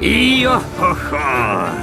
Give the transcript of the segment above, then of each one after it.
E Йо-хо-хо!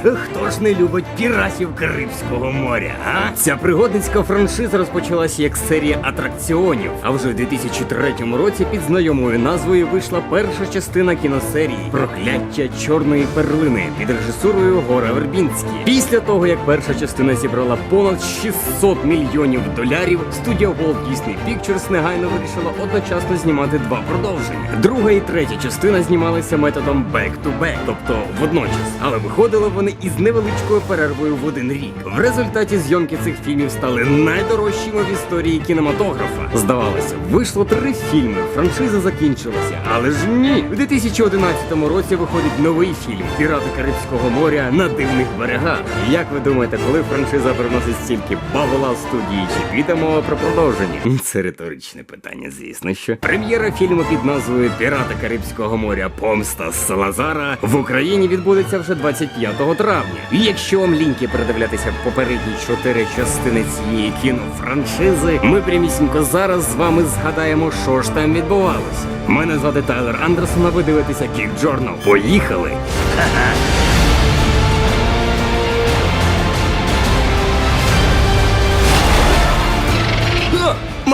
Хто ж не любить піратів Карибського моря, а? Ця пригодницька франшиза розпочалася як серія атракціонів, а вже у 2003 році під знайомою назвою вийшла перша частина кіносерії Прокляття чорної перлини під режисурою Гора Вербінський. Після того, як перша частина зібрала понад 600 мільйонів долярів, студія Walt Disney Pictures негайно вирішила одночасно знімати два продовження. Друга і третя частина знімалися методом back-to-back, тобто водночас, але виходили вони із невеличкою перервою в один рік. В результаті зйомки цих фільмів стали найдорожчими в історії кінематографа. Здавалося, вийшло три фільми, франшиза закінчилася, але ж ні. У 2011 році виходить новий фільм Пірати Карибського моря на дивних берегах. Як ви думаєте, коли франшиза приносить стільки бабла в студії, чи піде мова про продовження? Це риторичне питання, звісно що. Прем'єра фільму під назвою Пірати Карибського моря Помста Салазара в Україні відбудеться вже 25 травня. І якщо вам ліньки передивлятися попередні чотири частини цієї кінофраншизи, ми прямісінько зараз з вами згадаємо, що ж там відбувалося. Мене звати Тайлер Андерсон, а ви дивитеся Кік Джорнал. Поїхали!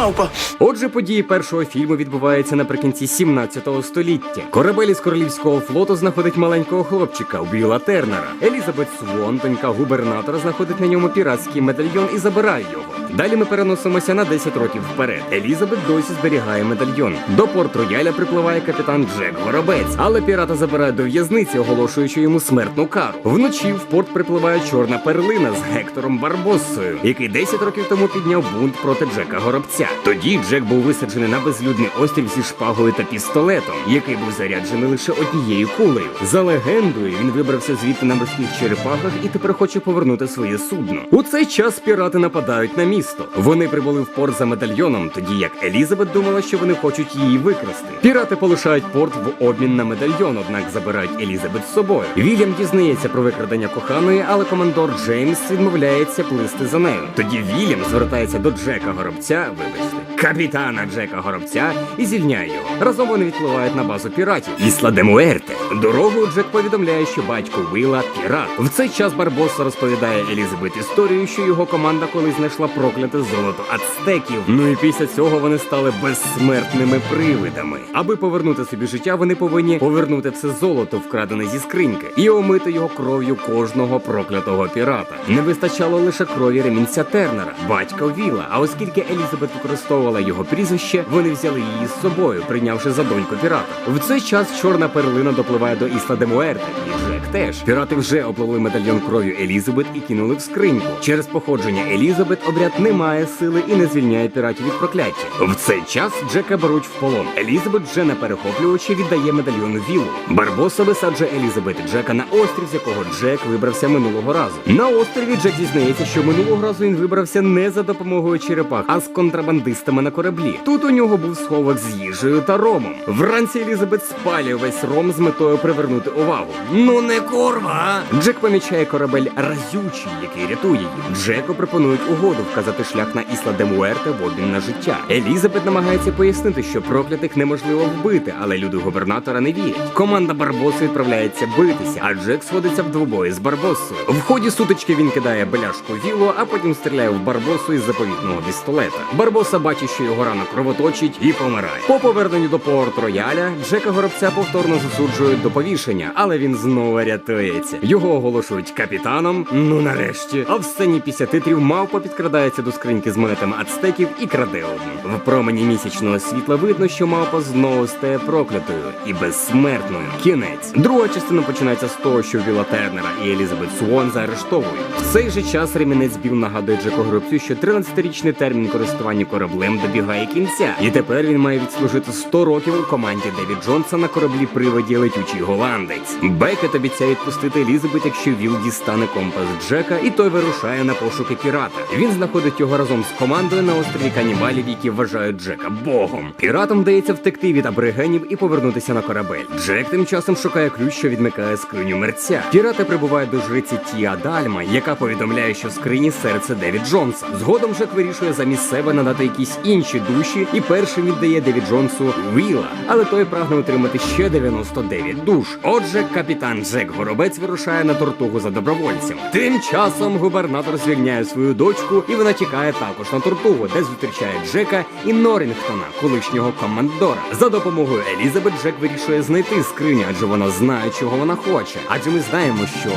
Мавпа. Отже, події першого фільму відбуваються наприкінці 17 століття. Корабель із королівського флоту знаходить маленького хлопчика Білла Тернера. Елізабет Свон, донька губернатора, знаходить на ньому піратський медальйон і забирає його. Далі ми переносимося на 10 років вперед. Елізабет досі зберігає медальйон. До порт Рояля припливає капітан Джек Горобець, але пірата забирають до в'язниці, оголошуючи йому смертну кару. Вночі в порт припливає чорна перлина з Гектором Барбоссою, який 10 років тому підняв бунт проти Джека Горобця. Тоді Джек був висаджений на безлюдний острів зі шпагою та пістолетом, який був заряджений лише однією кулею. За легендою, він вибрався звідти на морських черепахах і тепер хоче повернути своє судно. У цей час пірати нападають на місто. Вони прибули в порт за медальйоном, тоді як Елізабет думала, що вони хочуть її викрасти. Пірати полишають порт в обмін на медальйон, однак забирають Елізабет з собою. Вільям дізнається про викрадення коханої, але командор Джеймс відмовляється плисти за нею. Тоді Вільям звертається до Джека Горобця, seriously. Капітана Джека Горобця і звільняє його. Разом вони відпливають на базу піратів. Ісла де Муерте. Дорогою Джек повідомляє, що батько Вилла пірат. В цей час Барбоса розповідає Елізабет історію, що його команда колись знайшла прокляте золото ацтеків. Ну і після цього вони стали безсмертними привидами. Аби повернути собі життя, вони повинні повернути все золото, вкрадене зі скриньки, і омити його кров'ю кожного проклятого пірата. Не вистачало лише крові ремінця Тернера, батька Віла. А оскільки Елізабет використовувала його прізвище, вони взяли її з собою, прийнявши за доньку пірата. В цей час чорна перлина допливає до Ісла де Муерте, і Джек теж. Пірати вже опливли медальйон кров'ю Елізабет і кинули в скриньку. Через походження Елізабет обряд не має сили і не звільняє піратів від прокляття. В цей час Джека беруть в полон. Елізабет вже на перехоплювачі віддає медальйон Вілу. Барбоса висаджує Елізабет і Джека на острів, з якого Джек вибрався минулого разу. На острові Джек дізнається, що минулого разу він вибрався не за допомогою черепах, а з контрабандистами на кораблі. Тут у нього був сховок з їжею та ромом. Вранці Елізабет спалює весь ром з метою привернути увагу. Ну не курва! а! Джек помічає корабель разючий, який рятує їх. Джеку пропонують угоду вказати шлях на Ісла де Муерте в обмін на життя. Елізабет намагається пояснити, що проклятих неможливо вбити, але люди губернатора не вірять. Команда Барбоси відправляється битися, а Джек сходиться в двобої з Барбосою. В ході сутички він кидає беляшку віло, а потім стріляє в Барбосу із заповітного пістолета. Барбоса бачить, що його рана кровоточить і помирає. По поверненню до порт Рояля Джека Горобця повторно засуджують до повішення, але він знову рятується. Його оголошують капітаном. Ну нарешті. А в сцені після титрів мавпа підкрадається до скриньки з монетами ацтеків і краде одну. В промені місячного світла видно, що мавпа знову стає проклятою і безсмертною. Кінець. Друга частина починається з того, що Віла Тернера і Елізабет Суон заарештовують. В цей же час ремінець Біл нагадує Джеку Горобцю, що 13-річний термін користування кораблем добігає кінця, і тепер він має відслужити 100 років у команді Девід Джонса на кораблі приводі летючий голландець. Бекет обіцяє відпустити Елізабет, якщо Віл дістане компас Джека, і той вирушає на пошуки пірата. Він знаходить його разом з командою на острові канібалів, які вважають Джека богом. Піратам вдається втекти від аборигенів і повернутися на корабель. Джек тим часом шукає ключ, що відмикає скриню мерця. Пірати прибувають до жриці Тіа Дальма, яка повідомляє, що в скрині серце Девід Джонса. Згодом Джек вирішує замість себе надати якийсь інші душі, і першим віддає Девід Джонсу Віла, але той прагне отримати ще 99 душ. Отже, капітан Джек Горобець вирушає на тортугу за добровольцем. Тим часом губернатор звільняє свою дочку, і вона тікає також на тортугу, де зустрічає Джека і Норінгтона, колишнього командора. За допомогою Елізабет Джек вирішує знайти скриню, адже вона знає, чого вона хоче. Адже ми знаємо, що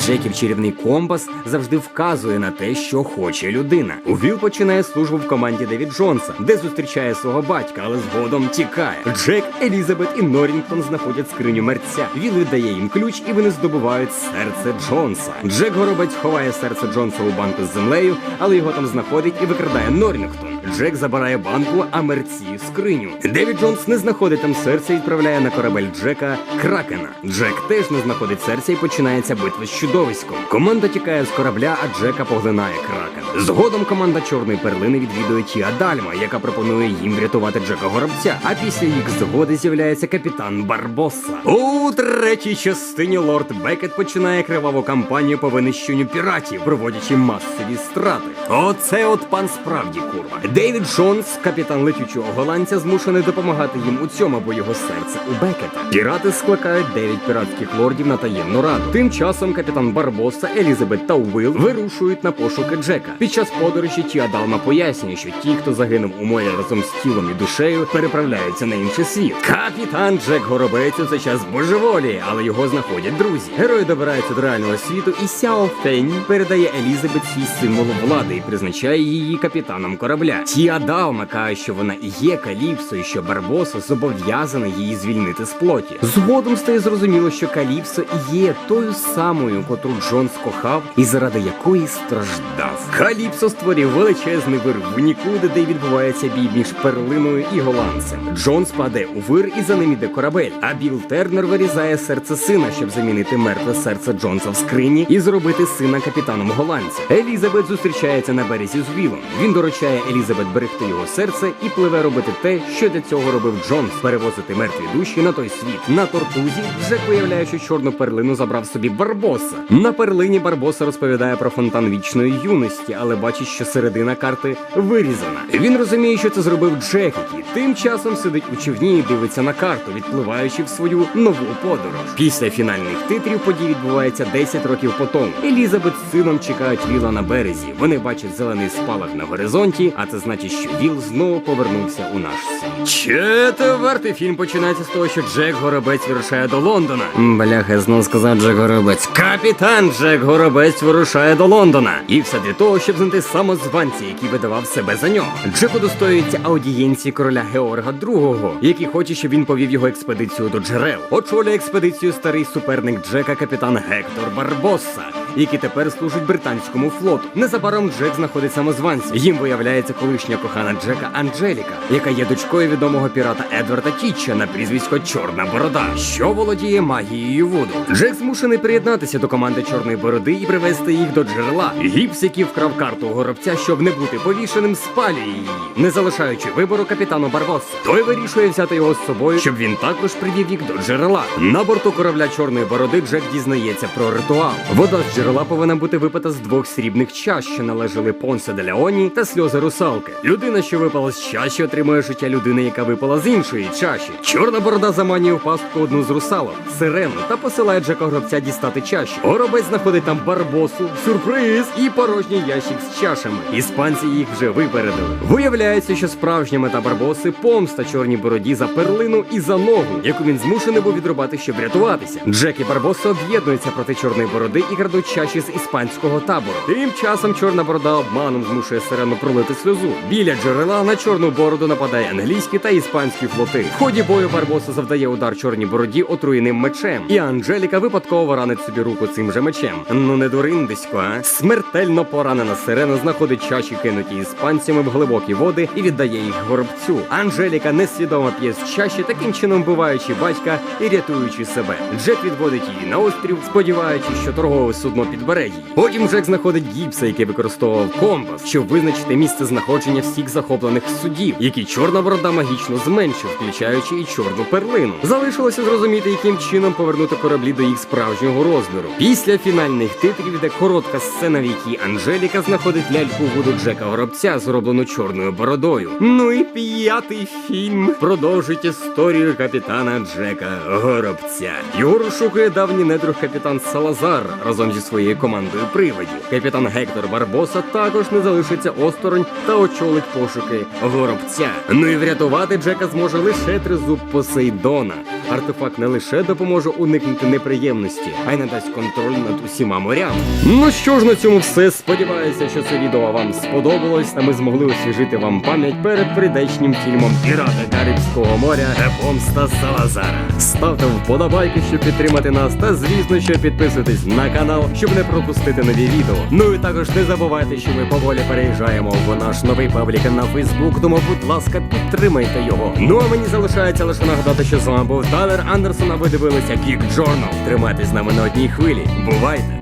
Джеків чарівний компас завжди вказує на те, що хоче людина. Віл починає службу в команді Девід Джонса, де зустрічає свого батька, але згодом тікає. Джек, Елізабет і Норінгтон знаходять скриню мерця. Віл віддає їм ключ, і вони здобувають серце Джонса. Джек Горобець ховає серце Джонса у банку з землею, але його там знаходить і викрадає Норінгтон. Джек забирає банку, а мерці скриню. Девід Джонс не знаходить там серця і відправляє на корабель Джека Кракена. Джек теж не знаходить серця і починається битва з чудовиськом. Команда тікає з корабля, а Джека поглинає кракен. Згодом команда чорної перлини відвідує Тіа Дальма, яка пропонує їм врятувати Джека Горобця. А після їх згоди з'являється капітан Барбоса. У третій частині лорд Бекет починає криваву кампанію по винищенню піратів, проводячи масові страти. Оце от пан справді курва. Дейвід Джонс, капітан летючого голландця, змушений допомагати їм у цьому, бо його серце у Бекета. Пірати скликають дев'ять піратських лордів на таємну раду. Тим часом капітан Барбоса, Елізабет та Уилл вирушують на пошуки Джека. Під час подорожі Тіа Далма пояснює, що ті, хто загинув у морі разом з тілом і душею, переправляються на інший світ. Капітан Джек Горобець у цей час божеволіє, але його знаходять друзі. Герої добираються до реального світу, і Сяо Фень передає Елізабет свій символ влади і призначає її капітаном корабля. Тіа Далма каже, що вона і є Каліпсо, і що Барбоса зобов'язаний її звільнити з плоті. Згодом стає зрозуміло, що Каліпсо є тою самою, котру Джонс кохав і заради якої страждав. Каліпсо створив величезний вир в нікуди, де відбувається бій між перлиною і голландцем. Джонс паде у вир і за ним іде корабель. А Біл Тернер вирізає серце сина, щоб замінити мертве серце Джонса в скрині і зробити сина капітаном голландця. Елізабет зустрічається на березі з Вілом. Він доручає Елізабет берегти його серце і пливе робити те, що для цього робив Джонс перевозити мертві душі на той світ. На тортузі Джек виявляє, що чорну перлину забрав собі Барбоса. На перлині Барбоса розповідає про фонтан вічної юності, але бачить, що середина карти вирізана. Він розуміє, що це зробив Джек, який тим часом сидить у човні і дивиться на карту, відпливаючи в свою нову подорож. Після фінальних титрів подій відбувається 10 років по тому. Елізабет з сином чекають Віла на березі. Вони бачать зелений спалах на горизонті, а це значить, що Віл знову повернувся у наш світ. Четвертий фільм починається з того, що Джек Горобець вирушає до Лондона. Бляха, знов сказав Джек Горобець. Капітан Джек Горобець вирушає до Лондона. І все для того, щоб знайти самозванця, який видавав себе за нього. Джек удостоюється аудієнції короля Георга II, який хоче, щоб він повів його експедицію до джерел. Очолює експедицію старий суперник Джека, капітан Гектор Барбосса. Який тепер служить британському флоту. Незабаром Джек знаходить самозванця. Їм виявляється колишня кохана Джека Анджеліка, яка є дочкою відомого пірата Едварда Тітча на прізвисько Чорна Борода, що володіє магією воду. Джек змушений приєднатися до команди Чорної Бороди і привезти їх до джерела. Гіпс, який вкрав карту горобця, щоб не бути повішеним, спалює її, не залишаючи вибору капітану Барбоса. Той вирішує взяти його з собою, щоб він також привів їх до джерела. На борту корабля Чорної Бороди Джек дізнається про ритуал. Вода з джерела повинна бути випита з двох срібних чаш, що належали Понсе де Леоні та сльози русалки. Людина, що випала з чаші, отримує життя людини, яка випала з іншої чаші. Чорна борода заманює в пастку одну з русалок, сирену, та посилає Джека Гробця дістати чаші. Горобець знаходить там барбосу, сюрприз і порожній ящик з чашами. Іспанці їх вже випередили. Виявляється, що справжня мета барбоси помста чорній бороді за перлину і за ногу, яку він змушений був відрубати, щоб врятуватися. Джек і Барбоса об'єднуються проти чорної бороди і крадуть чаші з іспанського табору. Тим часом чорна борода обманом змушує сирену пролити сльозу. Біля джерела на чорну бороду нападає англійські та іспанські флоти. В ході бою Барбоса завдає удар чорній бороді отруєним мечем, і Анжеліка випадково ранить собі руку цим же мечем. Ну не дуриндисько, а смертельно поранена сирена знаходить чаші, кинуті іспанцями в глибокі води, і віддає їх горобцю. Анжеліка несвідомо п'є з чаші, таким чином вбиваючи батька і рятуючи себе. Джек відводить її на острів, сподіваючись, що торгове судно судно підберегій. Потім Джек знаходить гіпса, який використовував компас, щоб визначити місце знаходження всіх захоплених судів, які чорна борода магічно зменшив, включаючи і чорну перлину. Залишилося зрозуміти, яким чином повернути кораблі до їх справжнього розміру. Після фінальних титрів йде коротка сцена, в якій Анжеліка знаходить ляльку Вуду Джека Горобця, зроблену чорною бородою. Ну і п'ятий фільм продовжить історію капітана Джека Горобця. Його розшукує давній недруг капітан Салазар разом зі своєю командою привидів. Капітан Гектор Барбоса також не залишиться осторонь та очолить пошуки горобця. Ну і врятувати Джека зможе лише тризуб Посейдона. Артефакт не лише допоможе уникнути неприємності, а й надасть контроль над усіма морями. Ну що ж на цьому все. Сподіваюся, що це відео вам сподобалось, та ми змогли освіжити вам пам'ять перед прийдечнім фільмом Пірати Карибського моря та помста Салазара. Ставте вподобайки, щоб підтримати нас, та звісно, що підписуйтесь на канал, щоб не пропустити нові відео. Ну і також не забувайте, що ми поволі переїжджаємо в наш новий паблік на Фейсбук. Тому, будь ласка, підтримайте його. Ну а мені залишається лише нагадати, що з вами був Талер Андерсон, Андерсона ви дивилися Geek Journal. Тримайтесь з нами на одній хвилі. Бувайте!